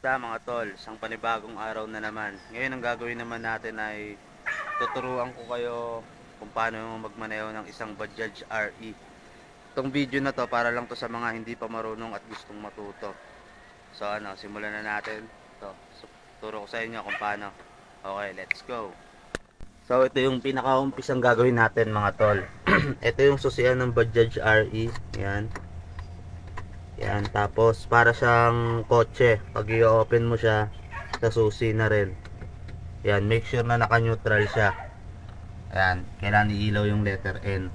tol, isang panibagong araw na naman. Ngayon ang gagawin naman natin ay tuturuan ko kayo kung paano magmaneho ng isang Bajaj RE. Itong video na to para lang to sa mga hindi pa marunong at gustong matuto. So ano, simulan na natin. To, so, turo ko sa inyo kung paano. Okay, let's go. So ito yung pinakaumpisang gagawin natin mga tol. ito yung susian ng Bajaj RE. Yan. Yan, tapos para siyang kotse. Pag i-open mo siya, susi na rin. Yan, make sure na naka-neutral siya. Ayan, kailangan iilaw yung letter N.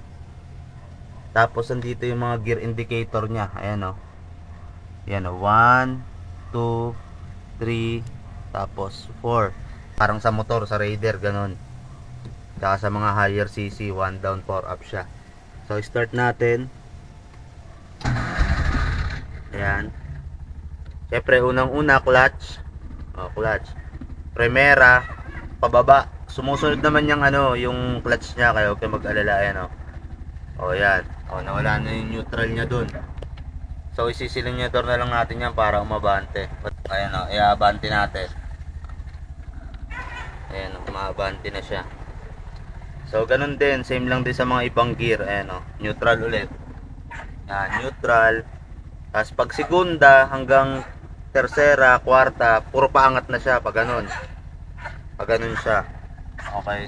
Tapos andito yung mga gear indicator niya. Ayan o. Yan o. 1, 2, 3, tapos 4. Parang sa motor, sa Raider, ganun. Tsaka sa mga higher CC, 1 down, 4 up siya. So, start natin. Ayan. Siyempre, unang-una, clutch. O, clutch. Primera, pababa. Sumusunod naman yung ano, yung clutch niya, kaya huwag kayo mag-alala, ayan o. O, yan. O, nawala na yung neutral niya dun. So, isisilinyator na lang natin yan para umabante. Ayan o, iabante natin. Ayan o, umabante na siya. So, ganun din. Same lang din sa mga ibang gear. Ayan o, neutral ulit. Yan, neutral. Tapos pag segunda hanggang tersera, kwarta, puro paangat na siya pag ganun. Pag ganun siya. Okay.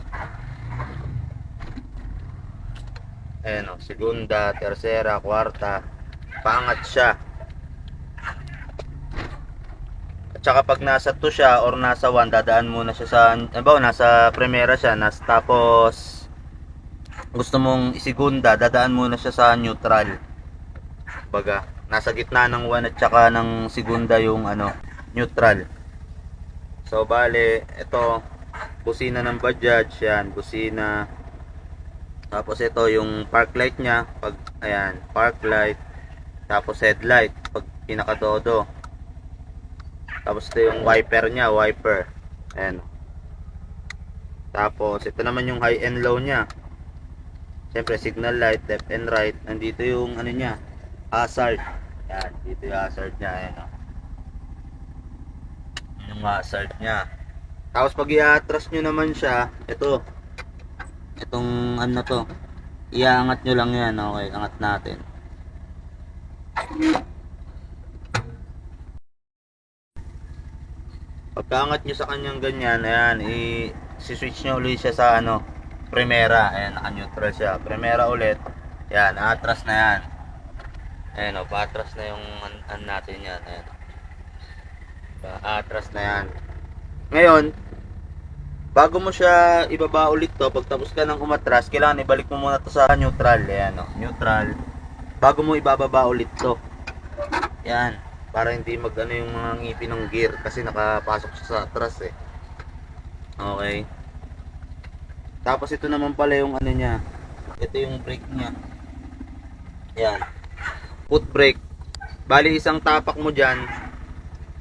Ayan o, segunda, tersera, kwarta, paangat siya. At saka pag nasa 2 siya or nasa 1, dadaan muna siya sa, ano nasa primera siya, nas, tapos gusto mong isigunda, dadaan muna siya sa neutral. Baga, nasa gitna ng 1 at saka ng segunda yung ano, neutral. So bale, ito busina ng Bajaj, yan, busina. Tapos ito yung park light niya, pag ayan, park light. Tapos headlight pag pinakadodo. Tapos ito yung wiper niya, wiper. Ayan. Tapos ito naman yung high and low niya. Siyempre signal light, left and right. Nandito yung ano niya, hazard. Yan, dito yung hazard niya. Ayan, oh. Yung hazard niya. Tapos pag i-atras nyo naman siya, ito. Itong ano to. Iaangat nyo lang yan. Okay, angat natin. Pagkaangat nyo sa kanyang ganyan, ayan, i-switch nyo ulit siya sa ano, primera. Ayan, naka-neutral siya. Primera ulit. Yan, atras na yan. Ayan o, patras na yung an, an natin yan. Ayan. Atras na yan. Ngayon, bago mo siya ibaba ulit to, pag tapos ka ng umatras, kailangan ibalik mo muna to sa neutral. Ayan o, neutral. Bago mo ibababa ulit to. Yan. Para hindi mag ano yung mga ngipin ng gear kasi nakapasok siya sa atras eh. Okay. Tapos ito naman pala yung ano niya. Ito yung brake niya. Yan. Foot brake. Bali isang tapak mo dyan.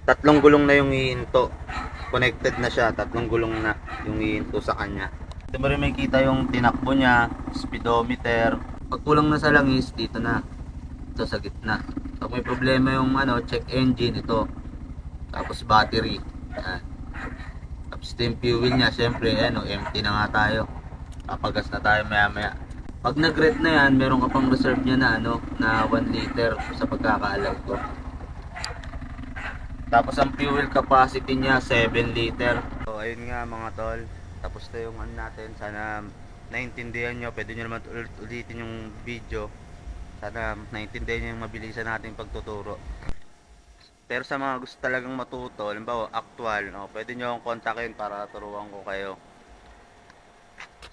Tatlong gulong na yung hihinto. Connected na siya. Tatlong gulong na yung hihinto sa kanya. Ito mo rin may kita yung tinakbo niya. Speedometer. Pag kulang na sa langis, dito na. Ito sa gitna. Pag may problema yung ano, check engine, ito. Tapos battery. Yan. Tapos ito yung fuel niya, syempre, ano, empty na nga tayo. Papagas na tayo maya maya. Pag nag-red na yan, meron ka pang reserve niya na ano, na 1 liter sa pagkakaalam ko. Tapos ang fuel capacity niya 7 liter. So ayun nga mga tol. Tapos na yung ano natin. Sana naintindihan nyo. Pwede nyo naman ulit ulitin yung video. Sana naintindihan nyo yung mabilisan nating pagtuturo. Pero sa mga gusto talagang matuto, halimbawa actual, no, pwede nyo akong kontakin para turuan ko kayo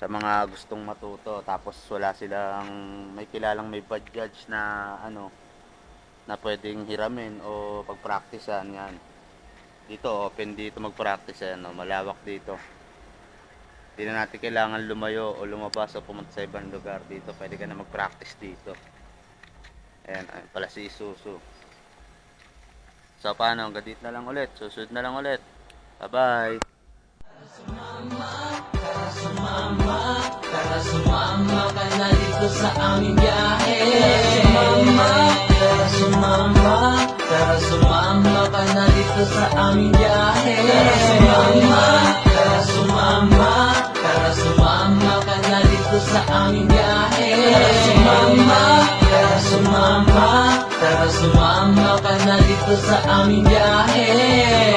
sa mga gustong matuto. Tapos wala silang may kilalang may Bajaj na ano na pwedeng hiramin o pagpraktisan yan. Dito open dito magpractice yan no? malawak dito. Hindi na natin kailangan lumayo o lumabas o pumunta sa ibang lugar dito. Pwede ka na magpractice dito. Ayan, ayan pala si Isuzu. So paano? Hanggang na lang ulit. Susunod na lang ulit. Bye bye Tara sumama ka na dito sa aming biyahe Tara sumama, tara sumama Tara sumama ka na dito sa aming biyahe Tara sumama, tara sumama Tara sumama ka na dito sa aming biyahe Tara sumama, tara sumama Tara sumama ka na dito sa aming biyahe